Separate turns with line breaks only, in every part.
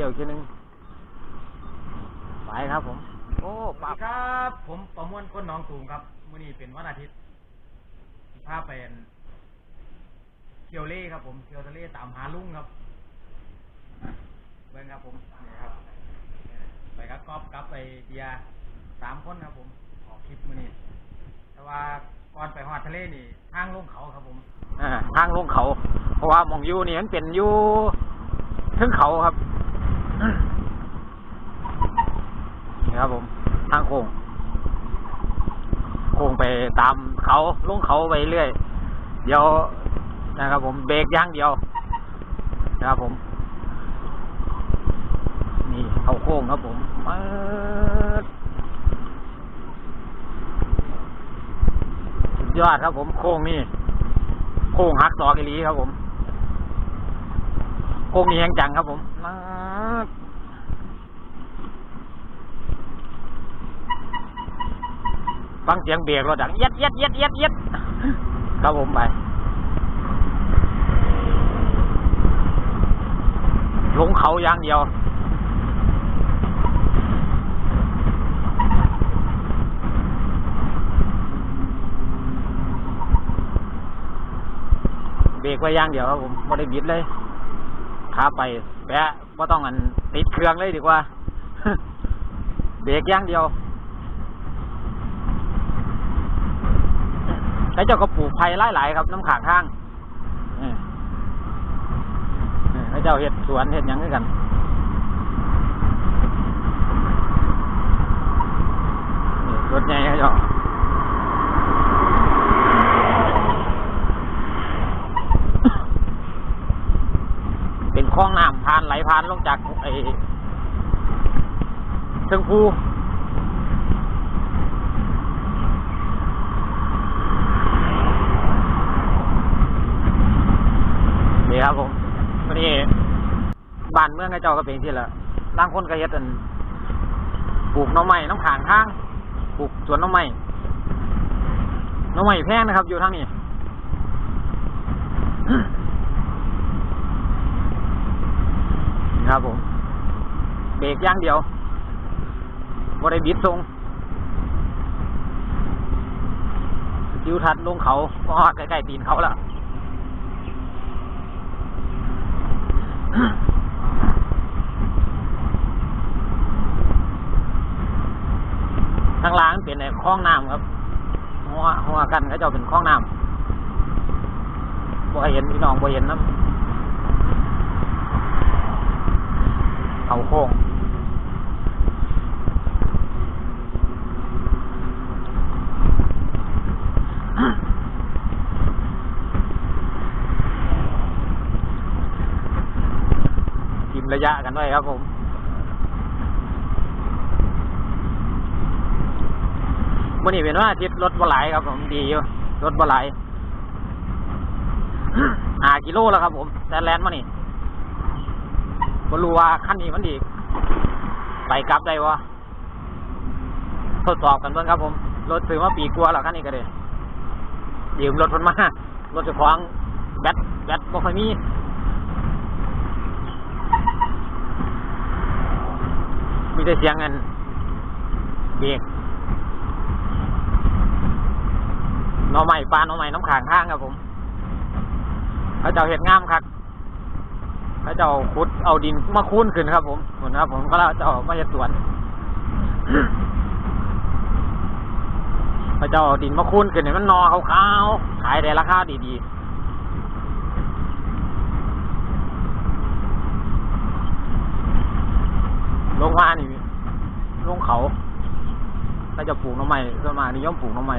ลี้ยวอีกทีนึงไปครับผม โอ้
สวั
ปา
สดีครับ ผมประมวลก้นหน้องตูมครับมื้อนี้เป็นวันอาทิตย์พาไปเที่ยวเล่ครับ ผมเที่ยวทะเลตามหาลุงครับเบิ่งครับผมนี่ครับ ไปกับก๊อฟกับไปเบียร์สามคนครับ ผมออกคลิปมื้อนี้แต่ว่าก่อนไปหอดทะเลนี่ทางลงเขาครับ ผม
อ่าทางลงเขา เพราะว่าหมองอยู่นี่มันเป็นอยู่ทึงเขาครับ นี่ครับผม ทางโค้งโค้งไปตามเขาลงเขาไปเรื่อย เดี๋ยวนะครับผมเบรกย่างเดียวนะครับผม นี่เขาโค้งครับผมมาสุดยอดครับผมโค้งนี่ โค้งหักดอกอีลีครับผม โค้งนี้แหงจังครับผมมาดฟังเสียงเบรกรถดังเย็ดเย็ดเย็ดเย็ดเย็ดครับผมไปลงเขาอย่างเดียวเบรกไว้อย่างเดียวครับผมไม่ได้บิดเลย ขาไปแปะว่าต้องอันติดเครื่องเลยดีกว่า เบรกอย่างเดียวแล้วเจ้าก็ปลูกไผ่หลายๆครับ น้ำขางข้างแล้วเจ้าเห็ดสวนเห็ดยังด้วยกันรถใหญ่ครับเจ้า เป็นคลองน้ำผ่าน ไหลผ่านลงจากไอ้เชิงภูนี่ครับผมวันนี้บ้านเมืองกระเจ้าก็เป็นที่ละร่างคนก็เฮ็ดอันปลูกน้องไม้น้ำขางทางปลูกสวนน้องไม้น้องไม้แพงนะครับ อยู่ทางนี้ ครับผมเบรกย่างเดียวบ่ได้บิดทรงจิวทัดลงเขาก็ใกล้ๆตีนเขาแล้วทางล่างเป็นไอ้คลองน้ำครับ หัวหัวกันก็จะเป็นคลองน้ำบ่เห็นพี่น้องบ่เห็นนะ เขาโค้งกินระยะกันด้วยครับผมวันนี้เป็นว่าอาทิตย์รถบ่ไลายครับผมดีอยู่รถบ่ไลายหากิโลแล้วครับผมแต่แลนด์มานี่ บ่รู้ว่าขั้นนี้มันดีไปกลับได้วะทดสอบกันเบิ่งครับ ผม รถซื้อมาปีกลัวาแล้วขั้นนี้ก็ได้ยืมรถเพิ่นมารถจะคว้องแบตแบตบ่ค่อยมีมีแต่เสียงเงินเบรกน่อไม้ปลาน่อไม้น้ำขางข้างครับผมพระเจ้าเห็ดงามครับ พระเจ้าขุดเอาดินมาคูนขึ้นครับ ผมเหมือนครับ ผมก็แล้วเจ้ามาเฮ็ดสวนพระเจ้าเอาดินมาคูนขึ้นให้มันนอขาวๆขายได้ราคาดีๆลงมานี่ลงเขาก็จะปลูกน้ำไม้ส่วนมานิยมปลูกน้ำไม้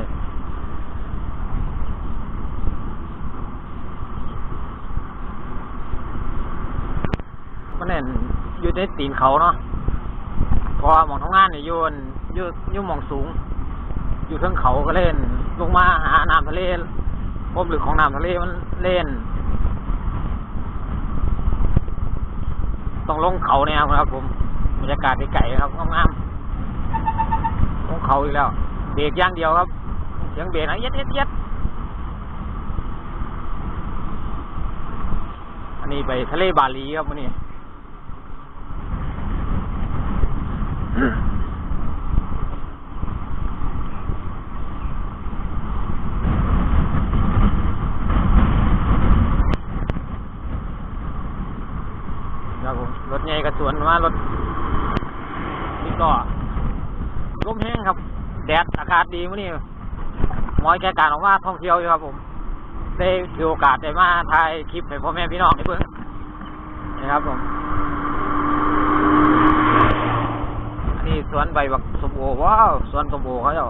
มันเน่นอยู่ในตีนเขาเนาะพราะว่าหมองทำงานเนี่ยอยู่อั่นยู่อยู่หมองสูง อยู่เทิงเขาก็เล่น ลงมาหาน้ำทะเลพบหรือของน้ำทะเลมันเล่น ต้องลงเขาเนี่ยครับ ผมบรรยากาศไกลๆครับงามๆลงเขาอีกแล้วเบรกย่างเดียวครับเสียงเบรกนะเย็ดเย็ดเย็ดอันนี้ไปทะเลบาหลีครับวันนี้ ครับผมรถใหญ่กระ สวนมารถนี่ก็ลมแห้งครับ แดดอากาศดีมื้อนี้มอยแก่การออกมาท่องเที่ยวอยู่ครับ ผมได้ถือโอกาสได้มาถ่ายคลิปให้พ่อแม่พี่น้องได้เบิ่งนี่ครับผมอันนี้สวนใบบักสมโอว้าวสวนสมโอเขาเจ้า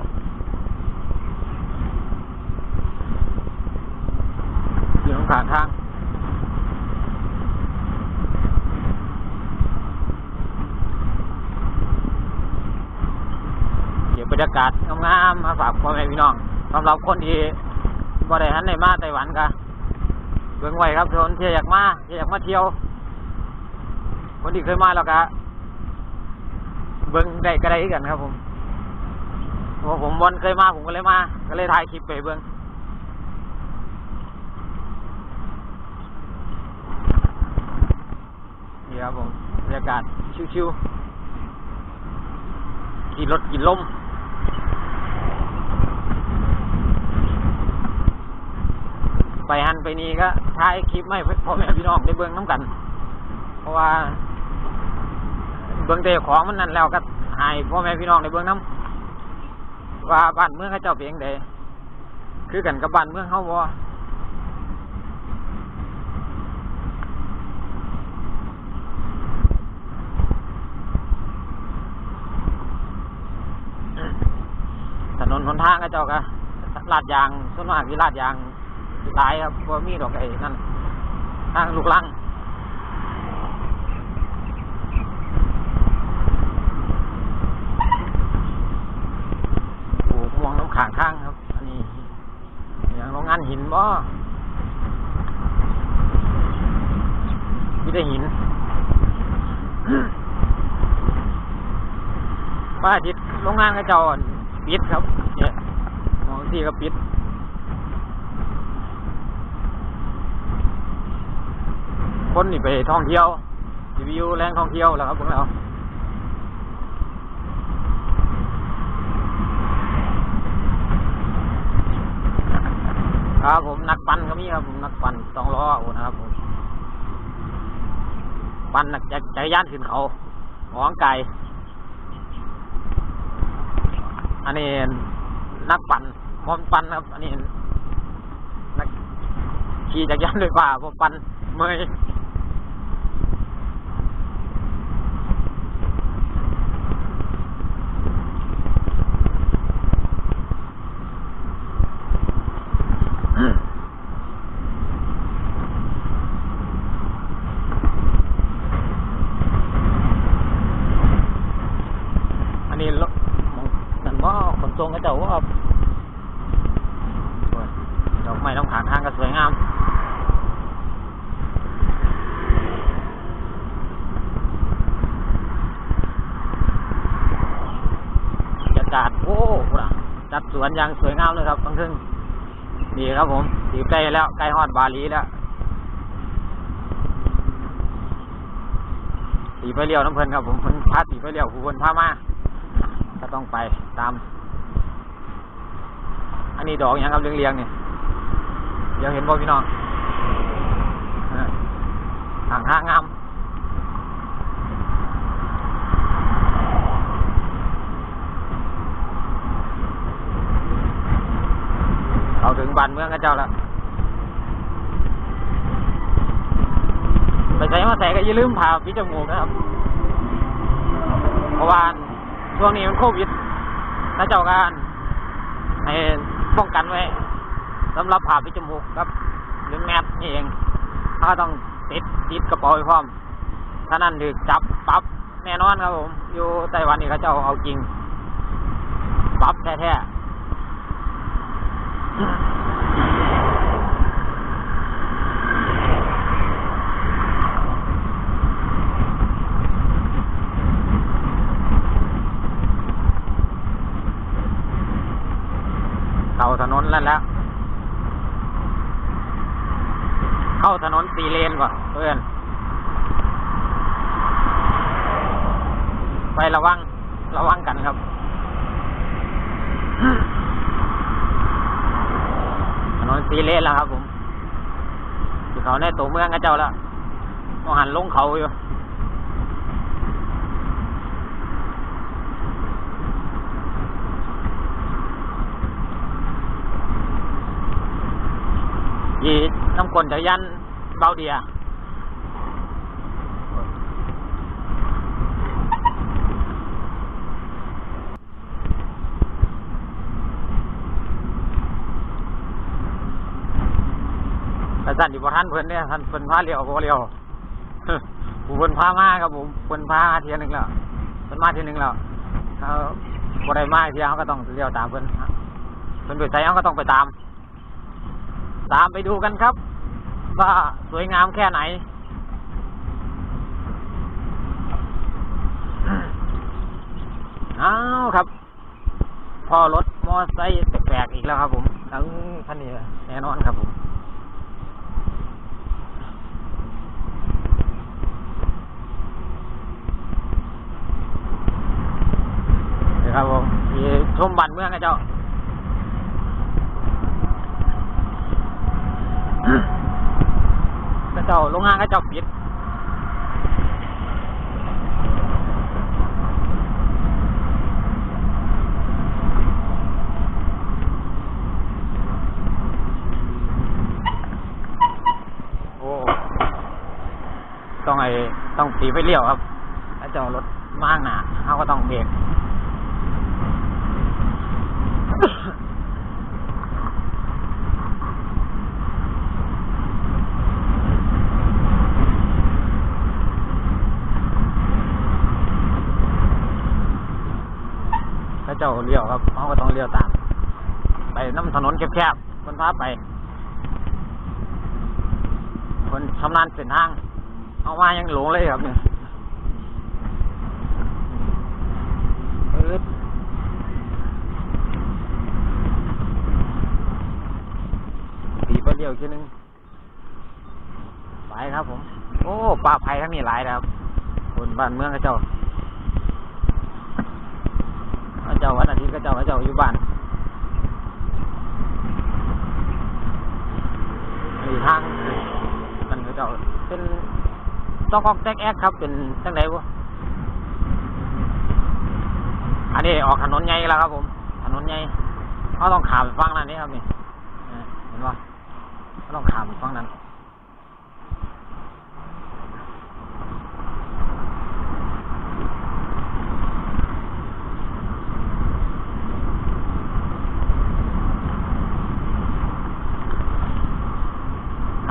อยู่ตรงขางทาง เก็บบ รยากาศงามๆมาฝากพ่อแม่พี่น้องสำหรับคนที่บ่ได้หันในมาไต้หวันกะเบิ่งไว้ครับคนที่อยากมาที่อยากมาเที่ยว คนที่เคยมาแล้วก็เบิ่งได้ก็ได้กันครับ ผมเพราผมบนเคยมาผมก็เลยมา ก็เลยถ่ายคลิปไปเบิ่งนี่ครับผมบรรยากาศชิวๆขี่รถกินลม ไปหันไปนี่ก็ถ่ายคลิปไม่พ่อแม่พี่น้องได้เบิ่งน้ำกัน เพราะว่า เบิ่งแต่ของมันนั่นแล้วก็ให้พ่อแม่พี่น้องได้เบิ่งน้ำว่าบ้านเมืองเขาเจ้าเป็นจังไดคือกันกับบ้านเมืองเฮาบ่ถนนหนทางเขาเจ้าก็ลาดยางส่วนมากที่ลาดยาง หลายครับบ่มีดอกไอ้นั่นทางลูกลังปลูกม่วงน้ำขางข้างครับ อันนี้อย่างโรงงานหินบ่มีแต่หินป้าจิตโรงงานกระจอนปิดครับเนี่ยมองที่ก็ปิด คนนี่ไปท่องเที่ยวรีวิวแรงท่องเที่ยวแล้วครับพวกเราครับผมนักปั่นก็มีครับผมนักปั่นสองล้อโอ้นะครับผมปั่นนักจักจักรยานขึ้นเขาหองไก่อันนี้นักปั่นมอมปั่นครับ อันนี้นักขี่จักรยานด้วยป่าผมปั่นเมอันนี้รถมองนั่นว่าขนส่งก็เจ้าว่าโอ้ยดอกไม้ต้องขางทางก็สวยงาม บรรยากาศโอ้จัดสวนอย่างสวยงามเลยครับทั้งทึ่งนี่ครับผมถีใกล้แล้วใกล้ฮอดบาลีแล้วสีไปเลี้ยวน้ำเพลินครับผมเพิ่นพาสีไปเลี้ยวผู้คนพามาก็ต้องไปตาม อันนี้ดอกหยังครับเรียงๆเนี่เดี๋ยวเห็นบ่พี่น้องอ่าทางห้างงาม เอาถึง บ้านเมืองกันเจ้าแล้วไปใส่มาใส่ก็อย่าลืมผ่าปิดจมูกนะครับเพราะว่าช่วงนี้มันโควิดถ้าเจ้าการให้ป้องกันไว้สำหรับผ่าปิดจมูกครับหรือแมสเองถ้าต้องติดติดกระเป๋าไว้พร้อมถ้านั่นถือจับปรับแน่นอนครับผม อยู่ไต้หวันนี่เขาเจ้าเอาจริงปรับแท้ๆ เข้าถนนแล้วแล้ว เข้าถนนสี่เลนก่อนเพื่อน ไป ระวัง ระวังกันครับถนนสีเลนแล้วครับ ผมอยู่เขาในตัวเมืองกันเจ้าแล้วต้องหันลงเขาอยู่ยีน้ำกลจากรยันเบาเดีย แต่สั่นอยู่บ่ ท่านเพิ่นเนี่ยท่านเพิ่นพาเลี้ยวบ่เลี้ยวผู้เพิ่นพามาครับผมเพิ่นพาเทียหนึงแล้วเพิ่นมาเทียหนึงแล้วเขาบ่ได้มาเที่ยเขาก็ต้องเลี้ยวตามเพิ่นเพิ่นไปใส่เขาก็ต้องไปตาม ตามไปดูกันครับ ว่าสวยงามแค่ไหนอ้าวครับ พอรถมอไซค์แปลกๆอีกแล้วครับผมทั้งคันนี้แน่นอนครับผม เดี๋ยว ครับผมที่ชมบันเมืองนะเจ้ากระเจ้าโรงงานกระเจ้าปิดโอ้ต้องไอ้ต้องตีไฟเลี้ยวครับกระเจ้ารถมากหนาเขาก็ต้องเบรก พระเจ้าเลี้ยวครับเขาก็ต้องเลี้ยวตาม ไปน้ำถนนแคบๆคนพาไป คนชำนาญเส้นทางเอามายังหลงเลยครับเนี่ยตีไปเลี้ยวอีกทีนึงไปครับผม โอ้ป่าไผ่ทั้งนี้หลายนะครับคนบ้านเมืองเขาเจ้า พระเจ้าวันอาทิตย์ก็เจ้าพระเจ้าอยู่บ้านมีทางมันก็เจ้าเป็นต้องกอกแจ๊กแอกครับเป็นจังไดวะอันนี้ออกถนนใหญ่แล้วครับ ผม ถนนใหญ่เขาต้องขามไปฝั่งนั้นนี่ครับนี่เออเห็นปะเขาต้องขามไปฝั่งนั้น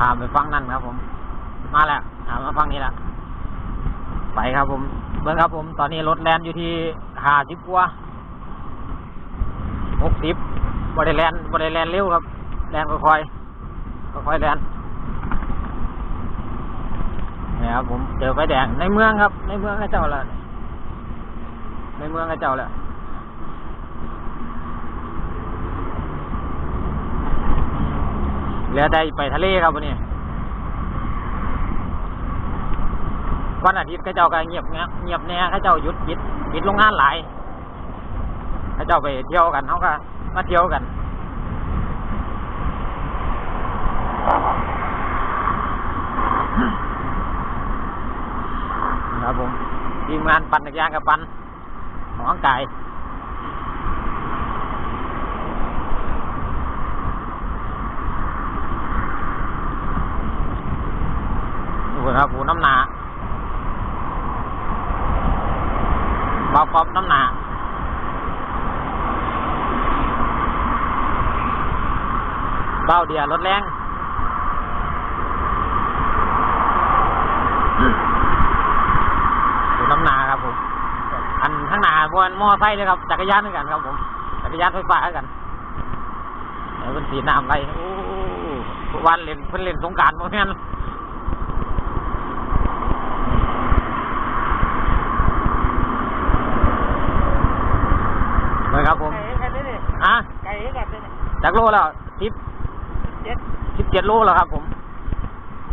ถามไปฟังนั่นครับผม มาแล้วถามมาฟังนี้ละไปครับผมเบิ่งครับผม ตอนนี้รถแลนอยู่ที่ห้าสิบกว่าหกสิบบริแลนบริแลนเร็วครับ แลนค่อยๆค่อยๆแลนเนี่ยครับผมเจอไฟแดงในเมืองครับ ในเมืองก็เจ้าละในเมืองก็เจ้าละ เหลือได้ไปทะเลครับวันนี้วันอาทิตย์เขาเจ้าก็เงียบเงียบเงียบแน่เขาเจ้าหยุดปิดปิดโรงงานหลายเขาเจ้าไปเที่ยวกันเขาก็มาเที่ยวกันครับผมทีมงานปั่นจักรยานกับปั่นของร่างกาย ดูครับผูน้ำหนาบาฟอบน้ำหนาเบ้าเดียรถแรงผูน้ำหนาครับผม อันข้างหน้าบนมอไซค์เลยครับ จักรยานด้วยกันครับผม จักรยานไฟฟ้าด้วยกันเป็นสีน้ำไรวันเล่นเพิ่นเล่นสงการโมเมนเลยครับผม
ไก่กันนี่
ฮะ
ไก่กันนี่
จากโลแล้วสิบ
เจ็ด
สิบเจ็ดโลแล้วครับ ผม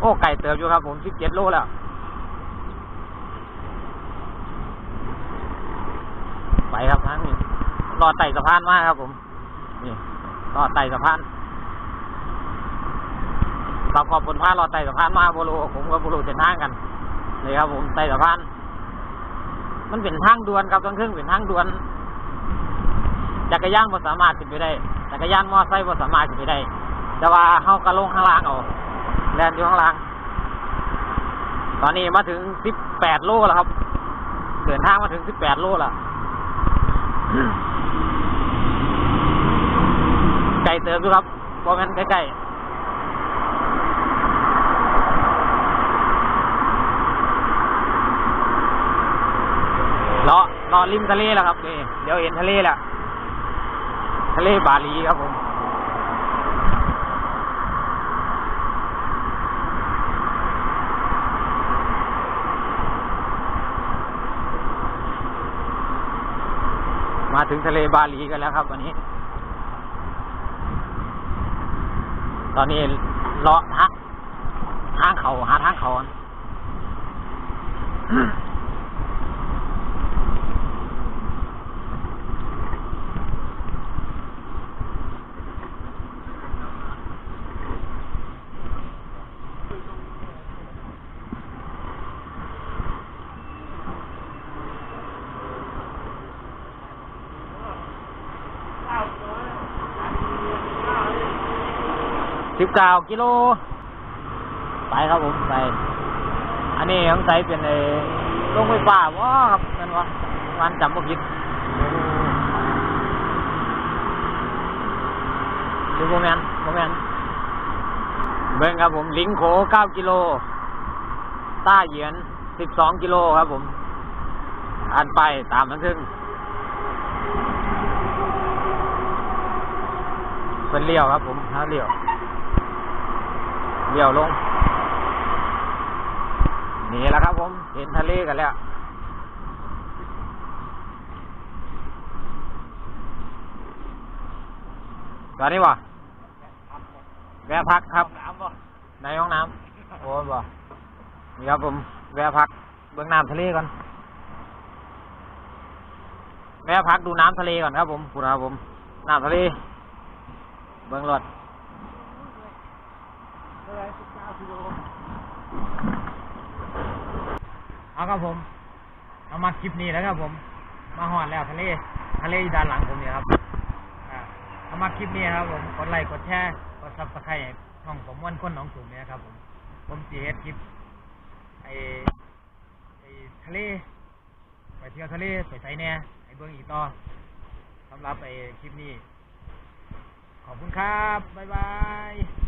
โอ้ไก่เติบอยู่ครับ ผมสิบเจ็ดโลแล้วรอดไต่สะพานมากครับ ผม นี่รอดไต่สะพานขับขอบบนพานรอดไต่สะพานมาโบลูผมกับโบลูเส้นทางกันนี่ครับ ผมไต่สะพาน มันเป็นทางด่วนครับทั้งครึ่งเป็นทางด่วนจักรยานบ่สามารถขึ้นไปได้ จักรยานมอไซค์บ่สามารถขึ้นไปได้แต่ว่าเฮากระลงข้างล่างเอาแลนอยู่ข้างล่าง ตอนนี้มาถึงสิบแปดโลแล้วครับเดินทางมาถึงสิบแปดโลแล้วไก่เติมดูครับบอกกันใกล้ๆเลาะเลาะริมทะเลแล้วครับนี่เดี๋ยวเห็นทะเลแล้ว ทะเลบาหลีครับผมมาถึงทะเลบาหลีกันแล้วครับ วันนี้ ตอนนี้เลาะทาทางเขาหาทางเขา สิบเก้ากิโล ไปครับผมไป อันนี้ของใสเป็นไอ้โรงไฟฟ้าว้าครับนั่นวะวันจำบ่ผิดดูโมแมนโมแมนเบิ่งครับผม ลิงโขเก้ากิโล ต้าเหยียนสิบสองกิโลครับผม อันไปตามทั้งทึ่งเป็นเลี้ยวครับผมถ้าเลี้ยว เลี้ยวลง นี่แหละครับผม เห็นทะเลกันแล้วตอนนี้บ่แวะพักครับ ในห้องน้ำโอ้บ่นี่ครับผมแวะพักเบื้องน้ำทะเลก่อนแวะพักดูน้ำทะเลก่อนครับผมคุณครับผม น้ำทะเล เบื้องรถ เอาครับผม เอามาคลิปนี้แล้วครับผม มาหอดแล้วทะเล ทะเลอยู่ด้านหลังผมเนี่ยครับเอามาคลิปนี้ครับผมกดไลค์กดแชร์กดซับสไครต์ช่องผมม่วนคนหนองสูงเนี่ยครับผม ผมจีเฮ็ดคลิปไอไอทะเล ไปเที่ยวทะเลไปใส่แหน่ไอเบื้องอีกต่อสำหรับไอ้คลิปนี้ ขอบคุณครับ บ๊ายบาย